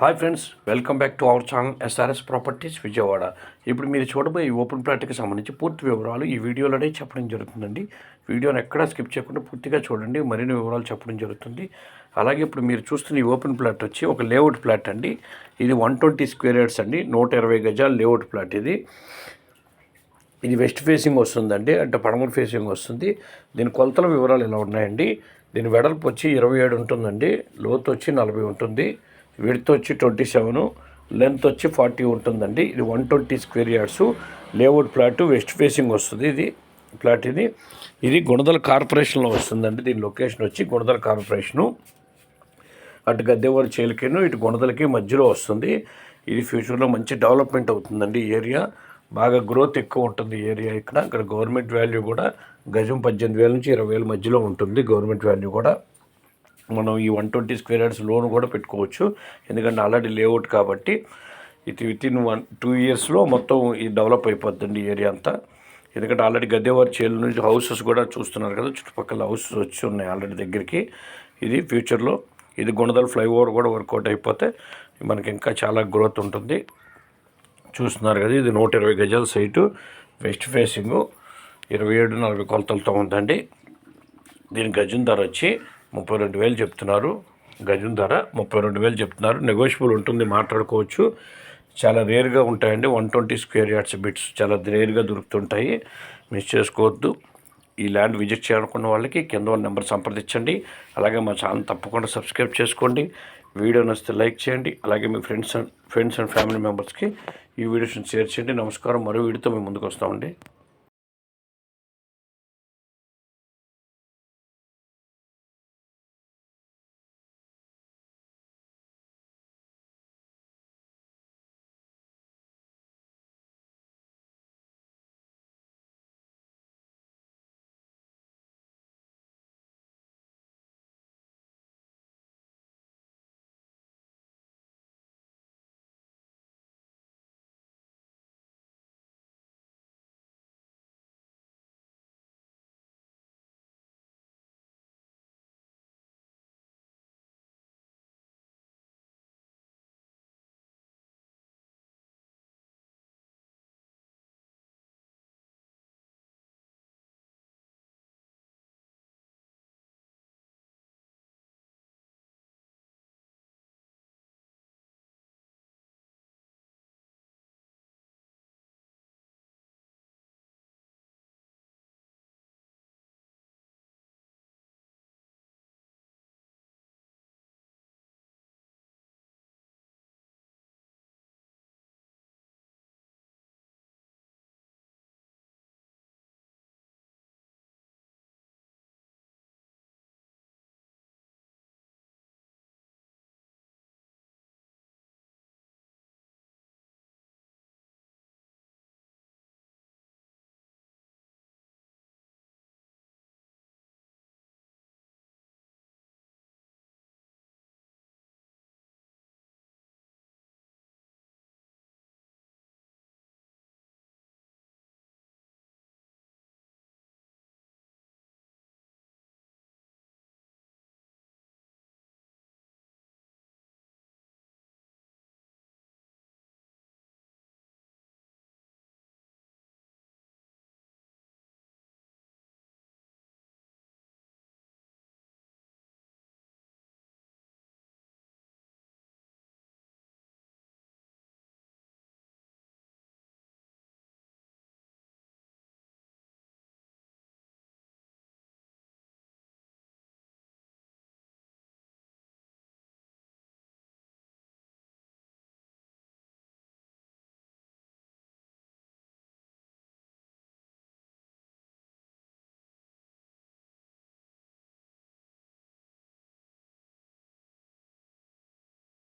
Hi friends welcome back to our channel SRS properties Vijayawada. ఇప్పుడు మీరు చూడబోయే ఈ ఓపెన్ ప్లాట్కి సంబంధించి పూర్తి వివరాలు ఈ వీడియోలోనే చెప్పడం జరుగుతుందండి. వీడియోని ఎక్కడా స్కిప్ చేయకుండా పూర్తిగా చూడండి మరిన్ని వివరాలు చెప్పడం జరుగుతుంది. అలాగే ఇప్పుడు మీరు చూస్తున్న ఈ ఓపెన్ ప్లాట్ వచ్చి ఒక లేఅవుట్ ప్లాట్ అండి. ఇది వన్ ట్వంటీ స్క్వేర్ యార్డ్స్ అండి నూట ఇరవై గజాల లేఅవుట్ ప్లాట్ ఇది. ఇది వెస్ట్ ఫేసింగ్ వస్తుందండి అంటే పడమర ఫేసింగ్ వస్తుంది. దీని కొలతల వివరాలు ఇలా ఉన్నాయండి. దీని వెడల్పు వచ్చి ఇరవై ఏడు ఉంటుందండి లోతు వచ్చి నలభై ఉంటుంది. విడ్త్ వచ్చి ట్వంటీ సెవెన్ లెంత్ వచ్చి ఫార్టీ ఉంటుందండి. ఇది one twenty square yards. Layout plot west facing వస్తుంది ఇది ప్లాట్ ఇది ఇది గుణదల కార్పొరేషన్లో వస్తుందండి. దీని లొకేషన్ వచ్చి గుణదల కార్పొరేషను. అటు గద్దెవారి చేలికేను ఇటు గుణదలకి మధ్యలో వస్తుంది. ఇది ఫ్యూచర్లో మంచి డెవలప్మెంట్ అవుతుందండి ఏరియా. బాగా గ్రోత్ ఎక్కువ ఉంటుంది ఏరియా ఇక్కడ. ఇక్కడ గవర్నమెంట్ వాల్యూ కూడా గజం పద్దెనిమిది వేల నుంచి ఇరవై వేల మధ్యలో ఉంటుంది గవర్నమెంట్ వాల్యూ కూడా. మనం ఈ one twenty square yards loan కూడా పెట్టుకోవచ్చు. ఎందుకంటే ఆల్రెడీ లేఅవుట్ కాబట్టి ఇది విత్ ఇన్ వన్ టూ ఇయర్స్లో మొత్తం ఇది డెవలప్ అయిపోద్దండి ఏరియా అంతా. ఎందుకంటే ఆల్రెడీ గద్దెవారి చేలు నుంచి హౌసెస్ కూడా చూస్తున్నారు కదా చుట్టుపక్కల హౌసెస్ వచ్చి ఉన్నాయి ఆల్రెడీ దగ్గరికి. ఇది ఫ్యూచర్లో ఇది గుణదల ఫ్లైఓవర్ కూడా వర్కౌట్ అయిపోతే మనకి ఇంకా చాలా గ్రోత్ ఉంటుంది. చూస్తున్నారు కదా ఇది నూట ఇరవై గజాల సైటు వెస్ట్ ఫేసింగ్. ఇరవై ఏడు నలభై కొలతలతో ఉందండి. దీని గజం ధర వచ్చి ముప్పై రెండు వేలు చెప్తున్నారు. గజం ధర ముప్పై రెండు వేలు చెప్తున్నారు. నెగోషియబుల్ ఉంటుంది మాట్లాడుకోవచ్చు. చాలా రేర్గా ఉంటాయండి. One twenty square yards bits చాలా రేర్గా దొరుకుతుంటాయి. మిస్ చేసుకోవద్దు. ఈ ల్యాండ్ విజిట్ చేయాలనుకున్న వాళ్ళకి కింద ఉన్న నెంబర్ సంప్రదించండి. అలాగే మా ఛానల్ తప్పకుండా సబ్స్క్రైబ్ చేసుకోండి. వీడియో నచ్చితే లైక్ చేయండి. అలాగే మీ friends and friends and family మెంబర్స్కి ఈ వీడియోస్ని షేర్ చేయండి. నమస్కారం. మరో వీడియోతో మేము ముందుకు వస్తామండి.